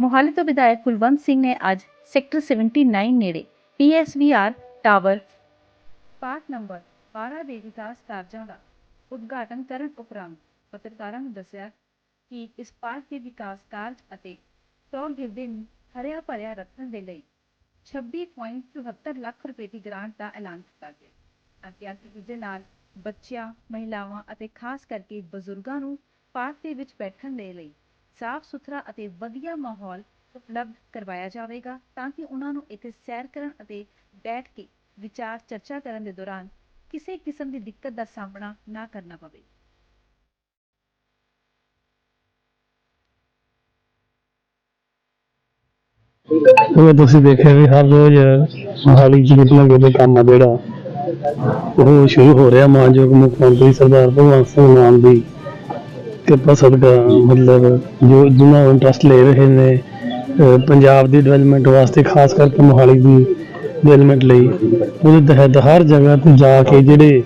ਮੋਹਾਲੀ ਤੋਂ ਵਿਧਾਇਕ ਕੁਲਵੰਤ ਸਿੰਘ ਨੇ ਅੱਜ ਸੈਕਟਰ 79 ਨੇੜੇ ਪੀਐਸਵੀਆਰ ਟਾਵਰ ਪਾਰਟ ਨੰਬਰ 12 ਦੇ ਵਿਕਾਸ ਕਾਰਜਾਂ ਦਾ ਉਦਘਾਟਨ ਕਰਨ ਉਪਰੰਤ ਪੱਤਰਕਾਰਾਂ ਨੂੰ ਦੱਸਿਆ ਕਿ ਇਸ ਪਾਰਕ ਦੇ ਵਿਕਾਸ ਕਾਰਜ ਅਤੇ ਚੌਗਿਰਦੇ ਨੂੰ ਹਰਿਆ ਭਰਿਆ ਰੱਖਣ ਦੇ ਲਈ 26.74 ਲੱਖ ਰੁਪਏ ਦੀ ਗ੍ਰਾਂਟ ਦਾ ਐਲਾਨ ਕੀਤਾ ਗਿਆ। ਅਤੇ ਇਸ ਦੇ ਨਾਲ ਬੱਚਿਆਂ, ਮਹਿਲਾਵਾਂ ਅਤੇ ਖਾਸ ਕਰਕੇ ਬਜ਼ੁਰਗਾਂ ਨੂੰ ਪਾਰਕ ਦੇ ਵਿੱਚ ਬੈਠਣ ਦੇ ਲਈ ਸਾਫ਼ ਸੁਥਰਾ ਅਤੇ ਵਧੀਆ ਮਾਹੌਲ ਉਪਲਬਧ ਕਰਵਾਇਆ ਜਾਵੇਗਾ ਤਾਂ ਕਿ ਉਹਨਾਂ ਨੂੰ ਇੱਥੇ ਸੈਰ ਕਰਨ ਅਤੇ ਬੈਠ ਕੇ ਵਿਚਾਰ ਚਰਚਾ ਕਰਨ ਦੇ ਦੌਰਾਨ ਕਿਸੇ ਕਿਸਮ ਦੀ ਦਿੱਕਤ ਦਾ ਸਾਹਮਣਾ ਨਾ ਕਰਨਾ ਪਵੇ। ਜਿਵੇਂ ਤੁਸੀਂ ਦੇਖਿਆ ਵੀ ਹਰ ਰੋਜ਼ ਮੋਹਾਲੀ ਚ ਕਿਤੇ ਨਾ ਕੰਮ ਆ ਜਿਹੜਾ, ਉਹ ਸ਼ੁਰੂ ਹੋ ਰਿਹਾ। ਮਾਨਯੋਗ ਮੁੱਖ ਮੰਤਰੀ ਸਰਦਾਰ ਭਗਵੰਤ ਸਿੰਘ ਮਾਨ ਦੀ ਕਿਰਪਾ ਸਦਕਾ, ਮਤਲਬ ਜੋ ਜਿਨ੍ਹਾਂ ਇੰਟਰਸਟ ਲੈ ਰਹੇ ਨੇ ਪੰਜਾਬ ਦੀ ਡਿਵੈਲਪਮੈਂਟ ਵਾਸਤੇ, ਖਾਸ ਕਰਕੇ ਮੋਹਾਲੀ ਦੀ ਡਿਵੈਲਪਮੈਂਟ ਲਈ, ਉਹਦੇ ਤਹਿਤ ਹਰ ਜਗ੍ਹਾ ਤੇ ਜਾ ਕੇ ਜਿਹੜੇ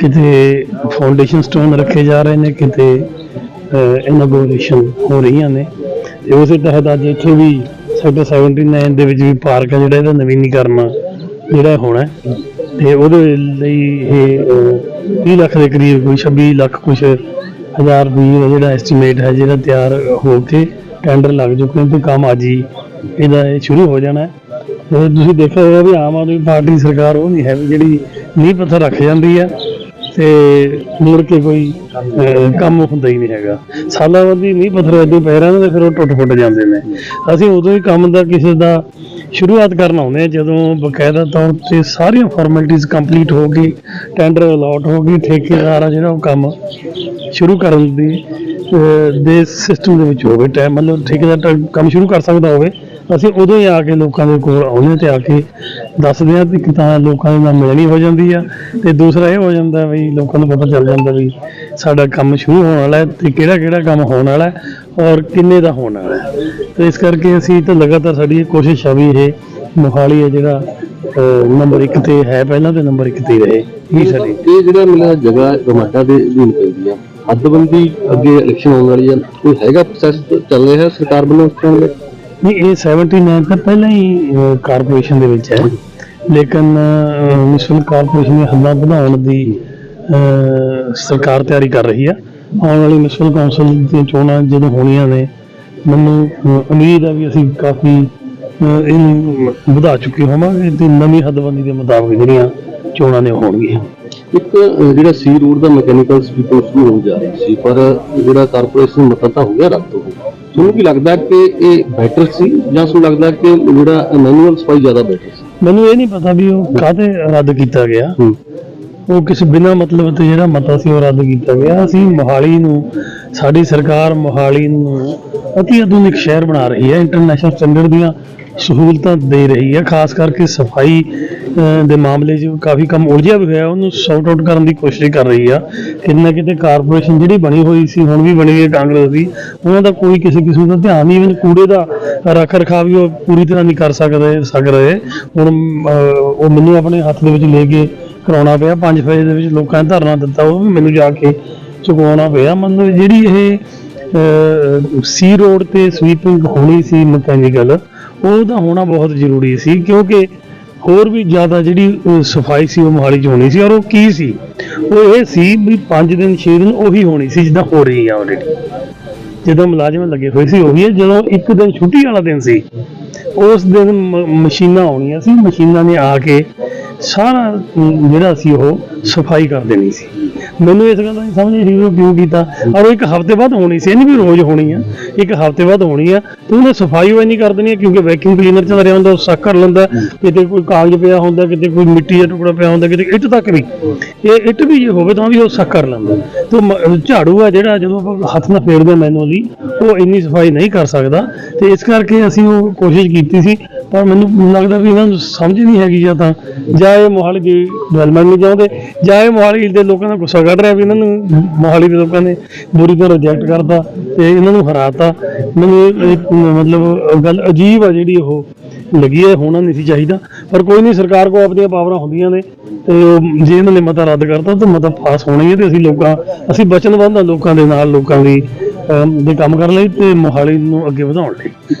ਕਿਤੇ ਫਾਊਂਡੇਸ਼ਨ ਸਟੋਨ ਰੱਖੇ ਜਾ ਰਹੇ ਨੇ, ਕਿਤੇ ਇਨੋਗ੍ਰੇਸ਼ਨ ਹੋ ਰਹੀਆਂ ਨੇ। ਤੇ ਦੇ ਤਹਿਤ ਅੱਜ ਇੱਥੇ ਵੀ ਸਾਡਾ 79 ਦੇ ਵਿੱਚ ਵੀ ਪਾਰਕ ਹੈ ਜਿਹੜਾ ਇਹਦਾ ਨਵੀਨੀਕਰਨ ਜਿਹੜਾ ਹੋਣਾ ਤੇ ਉਹਦੇ ਲਈ ਇਹ 30 ਲੱਖ ਦੇ ਕਰੀਬ ਕੋਈ 26 ਲੱਖ ਕੁਝ ਹਜ਼ਾਰ ਰੁਪਏ ਦਾ ਜਿਹੜਾ ਐਸਟੀਮੇਟ ਹੈ, ਜਿਹੜਾ ਤਿਆਰ ਹੋ ਕੇ ਟੈਂਡਰ ਲੱਗ ਚੁੱਕੇ ਤੇ ਕੰਮ ਅੱਜ ਹੀ ਇਹਦਾ ਇਹ ਸ਼ੁਰੂ ਹੋ ਜਾਣਾ ਹੈ। ਤੁਸੀਂ ਦੇਖਿਆ ਹੋਵੇਗਾ ਵੀ ਆਮ ਆਦਮੀ ਪਾਰਟੀ ਸਰਕਾਰ ਉਹ ਨਹੀਂ ਹੈ ਜਿਹੜੀ ਨੀਂਹ ਪੱਥਰ ਰੱਖ ਜਾਂਦੀ ਹੈ। ਤੇ ਮੁੜ ਕੇ ਕੋਈ ਕੰਮ ਹੁੰਦਾ ਹੀ ਨਹੀਂ ਹੈਗਾ। ਸਾਲਾਂ ਬਾਅਦ ਹੀ ਨੀਂਹ ਪੱਥਰ ਏਦਾਂ ਪੈ ਰਹੇ ਨੇ ਫਿਰ ਉਹ ਟੁੱਟ ਫੁੱਟ ਜਾਂਦੇ ਨੇ। ਅਸੀਂ ਉਦੋਂ ਹੀ ਕੰਮ ਦਾ ਕਿਸੇ ਦਾ ਸ਼ੁਰੂਆਤ ਕਰਨ ਆਉਂਦੇ ਆ ਜਦੋਂ ਬਕਾਇਦਾ ਤੌਰ ਤੇ ਸਾਰੀਆਂ ਫਾਰਮੈਲਿਟੀਆਂ ਕੰਪਲੀਟ ਹੋ ਗਈ ਟੈਂਡਰ ਅਲਾਟ ਹੋ ਗਈ, ਠੇਕੇਦਾਰ ਆ ਜਿਹੜਾ ਉਹ ਕੰਮ ਸ਼ੁਰੂ ਕਰਨ ਦੀ ਦੇ ਸਿਸਟਮ ਦੇ ਵਿੱਚ ਹੋਵੇ, ਟਾਈਮ ਮਤਲਬ ਠੇਕੇਦਾਰ ਟ- ਕੰਮ ਸ਼ੁਰੂ ਕਰ ਸਕਦਾ ਹੋਵੇ। ਅਸੀਂ ਉਦੋਂ ਹੀ ਆ ਕੇ ਲੋਕਾਂ ਦੇ ਕੋਲ ਆਉਂਦੇ ਤੇ ਆ ਕੇ ਦੱਸਦੇ ਆ ਕਿ ਤਾਂ ਲੋਕਾਂ ਦੇ ਨਾਲ ਮਿਲਣੀ ਹੋ ਜਾਂਦੀ ਆ ਤੇ ਦੂਸਰਾ ਇਹ ਹੋ ਜਾਂਦਾ ਵੀ ਲੋਕਾਂ ਨੂੰ ਪਤਾ ਚੱਲ ਜਾਂਦਾ ਵੀ ਸਾਡਾ ਕੰਮ ਸ਼ੁਰੂ ਹੋਣ ਵਾਲਾ ਹੈ ਤੇ ਕਿਹੜਾ ਕਿਹੜਾ ਕੰਮ ਹੋਣ ਵਾਲਾ ਹੈ ਔਰ ਕਿੰਨੇ ਦਾ ਹੋਣ ਵਾਲਾ ਹੈ। ਤੇ ਇਸ ਕਰਕੇ ਅਸੀਂ ਤਾਂ ਲਗਾਤਾਰ ਸਾਡੀ ਇਹ ਕੋਸ਼ਿਸ਼ ਆ ਵੀ ਇਹ ਮੋਹਾਲੀ ਹੈ ਜਿਹੜਾ ਨੰਬਰ 1 ਤੇ ਹੈ ਪਹਿਲਾਂ ਤੇ ਨੰਬਰ 1 ਤੇ ਰਹੇ। ਇਹ ਸਾਡੀ ਇਹ ਜਿਹੜਾ ਮੇਰਾ ਜਗ੍ਹਾ ਗਮਾਟਾ ਦੇ ਅਧੀਨ ਪੈਂਦੀ ਆ ਹੱਦਬੰਦੀ ਅੱਗੇ ਇਲੈਕਸ਼ਨ ਆਉਣ ਵਾਲੀ ਆ ਕੋਈ ਹੈਗਾ ਪ੍ਰੋਸੈਸ ਚੱਲ ਰਿਹਾ ਸਰਕਾਰ ਵੱਲੋਂ ਉਸ ਤਰ੍ਹਾਂ ਦਾ? ਨਹੀਂ, ਇਹ 79 ਤਾਂ ਪਹਿਲਾਂ ਹੀ ਕਾਰਪੋਰੇਸ਼ਨ ਦੇ ਵਿੱਚ ਹੈ। ਲੇਕਿਨ ਮਿਊਨਿਸਪਲ ਕਾਰਪੋਰੇਸ਼ਨ ਦੀਆਂ ਹੱਦਾਂ ਵਧਾਉਣ ਦੀ ਸਰਕਾਰ ਤਿਆਰੀ ਕਰ ਰਹੀ ਆ ਆਉਣ ਵਾਲੀ ਮਿਊਨਿਸਪਲ ਕੌਂਸਲ ਦੀਆਂ ਚੋਣਾਂ ਜਦੋਂ ਹੋਣੀਆਂ ਨੇ, ਮੈਨੂੰ ਉਮੀਦ ਆ ਵੀ ਅਸੀਂ ਕਾਫੀ ਇਹਨੂੰ ਵਧਾ ਚੁੱਕੇ ਹੋਵਾਂਗੇ ਤੇ ਨਵੀਂ ਹੱਦਬੰਦੀ ਦੇ ਮੁਤਾਬਕ ਜਿਹੜੀਆਂ ਚੋਣਾਂ ਨੇ ਹੋਣਗੀਆਂ। ਇੱਕ ਜਿਹੜਾ ਸੀ ਰੋਡ ਦਾ ਮੈਕੈਨੀਕਲ ਸਵੀਪ ਸ਼ੁਰੂ ਹੋਣ ਜਾ ਰਿਹਾ ਸੀ, ਪਰ ਜਿਹੜਾ ਕਾਰਪੋਰੇਸ਼ਨ ਮਤਾ ਤਾਂ ਹੋ ਗਿਆ ਰੱਦ ਹੋ ਤੁਹਾਨੂੰ ਕੀ ਲੱਗਦਾ ਕਿ ਇਹ ਬੈਟਰ ਸੀ ਜਾਂ ਤੁਹਾਨੂੰ ਲੱਗਦਾ ਕਿ ਜਿਹੜਾ ਮੈਨੂਅਲ ਸਫ਼ਾਈ ਜ਼ਿਆਦਾ ਬੈਟਰ ਸੀ? ਮੈਨੂੰ ਇਹ ਨਹੀਂ ਪਤਾ ਵੀ ਉਹ ਕਾਹਤੇ ਰੱਦ ਕੀਤਾ ਗਿਆ। ਉਹ ਕਿਸੇ ਬਿਨਾਂ ਮਤਲਬ ਤੇ ਜਿਹੜਾ ਮਤਾ ਸੀ ਉਹ ਰੱਦ ਕੀਤਾ ਗਿਆ। ਅਸੀਂ ਮੋਹਾਲੀ ਨੂੰ ਸਾਡੀ ਸਰਕਾਰ ਮੋਹਾਲੀ ਨੂੰ ਅਤੀ ਆਧੁਨਿਕ ਸ਼ਹਿਰ ਬਣਾ ਰਹੀ ਹੈ। ਇੰਟਰਨੈਸ਼ਨਲ ਸਟੈਂਡਰਡ ਦੀਆਂ ਸਹੂਲਤਾਂ ਦੇ ਰਹੀ ਹੈ ਖਾਸ ਕਰਕੇ ਸਫ਼ਾਈ ਦੇ ਮਾਮਲੇ 'ਚ ਕਾਫੀ ਕੰਮ ਉਲਝਿਆ ਵੀ ਹੋਇਆ, ਉਹਨੂੰ ਸੌਟ ਆਊਟ ਕਰਨ ਦੀ ਕੋਸ਼ਿਸ਼ ਕਰ ਰਹੀ ਆ। ਕਿਤੇ ਨਾ ਕਿਤੇ ਕਾਰਪੋਰੇਸ਼ਨ ਜਿਹੜੀ ਬਣੀ ਹੋਈ ਸੀ, ਹੁਣ ਵੀ ਬਣੀ ਹੈ ਕਾਂਗਰਸ ਦੀ, ਉਹਨਾਂ ਦਾ ਕੋਈ ਕਿਸੇ ਕਿਸਮ ਦਾ ਧਿਆਨ ਨਹੀਂ, even ਕੂੜੇ ਦਾ ਰੱਖ ਰਖਾਵ ਵੀ ਉਹ ਪੂਰੀ ਤਰ੍ਹਾਂ ਨਹੀਂ ਕਰ ਸਕਦੇ, ਸਕ ਰਹੇ। ਹੁਣ ਉਹ ਮੈਨੂੰ ਆਪਣੇ ਹੱਥ ਦੇ ਵਿੱਚ ਲੈ ਕੇ ਕਰਾਉਣਾ ਪਿਆ 5 ਫੇਜ਼ ਦੇ ਵਿੱਚ ਲੋਕਾਂ ਨੇ ਧਰਨਾ ਦਿੱਤਾ, ਉਹ ਵੀ ਮੈਨੂੰ ਜਾ ਕੇ ਚੁਕਵਾਉਣਾ ਪਿਆ। ਮਤਲਬ ਜਿਹੜੀ ਇਹ ਸੀ ਰੋਡ ਤੇ ਸਵੀਪਿੰਗ ਹੋਣੀ ਸੀ ਮਕੈਨੀਕਲ ਉਹਦਾ ਹੋਣਾ ਬਹੁਤ ਜ਼ਰੂਰੀ ਸੀ, ਕਿਉਂਕਿ ਹੋਰ ਵੀ ਜ਼ਿਆਦਾ ਜਿਹੜੀ ਸਫ਼ਾਈ ਸੀ, ਉਹ ਮੋਹਾਲੀ 'ਚ ਹੋਣੀ ਸੀ, ਔਰ ਉਹ ਕੀ ਸੀ? ਉਹ ਇਹ ਸੀ ਵੀ 5 ਦਿਨ 6 ਦਿਨ ਉਹੀ ਹੋਣੀ ਸੀ, ਜਿੱਦਾਂ ਹੋ ਰਹੀ ਆ ਆਲਰੇਡੀ ਜਦੋਂ ਮੁਲਾਜ਼ਮ ਲੱਗੇ ਹੋਏ ਸੀ, ਉਹੀ ਹੈ, ਜਦੋਂ ਇੱਕ ਦਿਨ ਛੁੱਟੀ ਵਾਲਾ ਦਿਨ ਸੀ, ਉਸ ਦਿਨ ਮਸ਼ੀਨਾਂ ਆਉਣੀਆਂ ਸੀ, ਮਸ਼ੀਨਾਂ ਨੇ ਆ ਕੇ ਸਾਰਾ ਜਿਹੜਾ ਸੀ ਉਹ ਸਫ਼ਾਈ ਕਰ ਦੇਣੀ ਸੀ। ਮੈਨੂੰ ਇਸ ਗੱਲ ਦਾ ਨਹੀਂ ਸਮਝ ਨਹੀਂ ਉਹ ਕਿਉਂ ਕੀਤਾ। ਔਰ ਉਹ ਇੱਕ ਹਫ਼ਤੇ ਬਾਅਦ ਹੋਣੀ ਸੀ। ਇਹ ਨਹੀਂ ਵੀ ਰੋਜ਼ ਹੋਣੀ ਆ। ਇੱਕ ਹਫ਼ਤੇ ਬਾਅਦ ਹੋਣੀ ਆ। ਤੇ ਉਹਨੇ ਸਫ਼ਾਈ ਉਹ ਨਹੀਂ ਕਰ ਦੇਣੀ ਹੈ ਕਿਉਂਕਿ ਵੈਕਿਊਮ ਕਲੀਨਰ ਚੱਲ ਰਿਹਾ ਹੁੰਦਾ, ਉਹ ਸੱਕ ਕਰ ਲੈਂਦਾ। ਕਿਤੇ ਕੋਈ ਕਾਗਜ਼ ਪਿਆ ਹੁੰਦਾ, ਕਿਤੇ ਕੋਈ ਮਿੱਟੀ ਦਾ ਟੁਕੜਾ ਪਿਆ ਹੁੰਦਾ, ਕਿਤੇ ਇੱਟ ਤੱਕ ਵੀ ਇਹ ਇੱਟ ਵੀ ਜੇ ਹੋਵੇ ਤਾਂ ਵੀ ਉਹ ਸੱਕ ਕਰ ਲੈਂਦਾ। ਤੇ ਝਾੜੂ ਆ ਜਿਹੜਾ ਜਦੋਂ ਆਪਾਂ ਹੱਥ ਨਾਲ ਫੇਰਦੇ ਮੈਨੂਅਲੀ ਉਹ ਇੰਨੀ ਸਫ਼ਾਈ ਨਹੀਂ ਕਰ ਸਕਦਾ। ਤੇ ਇਸ ਕਰਕੇ ਅਸੀਂ ਉਹ ਕੋਸ਼ਿਸ਼ ਕੀਤੀ ਸੀ ਪਰ ਮੈਨੂੰ ਲੱਗਦਾ ਵੀ ਇਹਨਾਂ ਨੂੰ ਸਮਝ ਨਹੀਂ ਹੈਗੀ ਜਾਂ ਤਾਂ, ਜਾਂ ਇਹ ਮੋਹਾਲੀ ਦੀ ਡਿਵੈਲਪਮੈਂਟ ਨਹੀਂ ਚਾਹੁੰਦੇ, ਜਾਂ ਇਹ ਮੋਹਾਲੀ ਦੇ ਲੋਕਾਂ ਦਾ ਗੁੱਸਾ ਕੱਢ ਰਿਹਾ ਵੀ ਇਹਨਾਂ ਨੂੰ ਮੋਹਾਲੀ ਦੇ ਲੋਕਾਂ ਨੇ ਬੁਰੀ ਤਰ੍ਹਾਂ ਰਿਜੈਕਟ ਕਰਤਾ ਤੇ ਇਹਨਾਂ ਨੂੰ ਹਰਾਤਾ। ਮੈਨੂੰ ਇਹ- ਮਤਲਬ ਗੱਲ ਅਜੀਬ ਆ ਜਿਹੜੀ ਉਹ ਲੱਗੀ ਹੈ, ਹੋਣਾ ਨਹੀਂ ਸੀ ਚਾਹੀਦਾ। ਪਰ ਕੋਈ ਨਹੀਂ, ਸਰਕਾਰ ਕੋ ਆਪਣੀਆਂ ਪਾਵਰਾਂ ਹੁੰਦੀਆਂ ਨੇ ਤੇ ਜੇ ਇਹਨਾਂ ਨੇ ਮਤਾ ਰੱਦ ਕਰਤਾ ਤਾਂ ਮਤਾ ਪਾਸ ਹੋਣਾ ਹੀ ਹੈ ਤੇ ਅਸੀਂ ਲੋਕਾਂ, ਅਸੀਂ ਵਚਨਬੱਧ ਆ ਲੋਕਾਂ ਦੇ ਨਾਲ ਲੋਕਾਂ ਦੀ ਦੇ ਕੰਮ ਕਰਨ ਲਈ ਤੇ ਮੋਹਾਲੀ ਨੂੰ ਅੱਗੇ ਵਧਾਉਣ ਲਈ।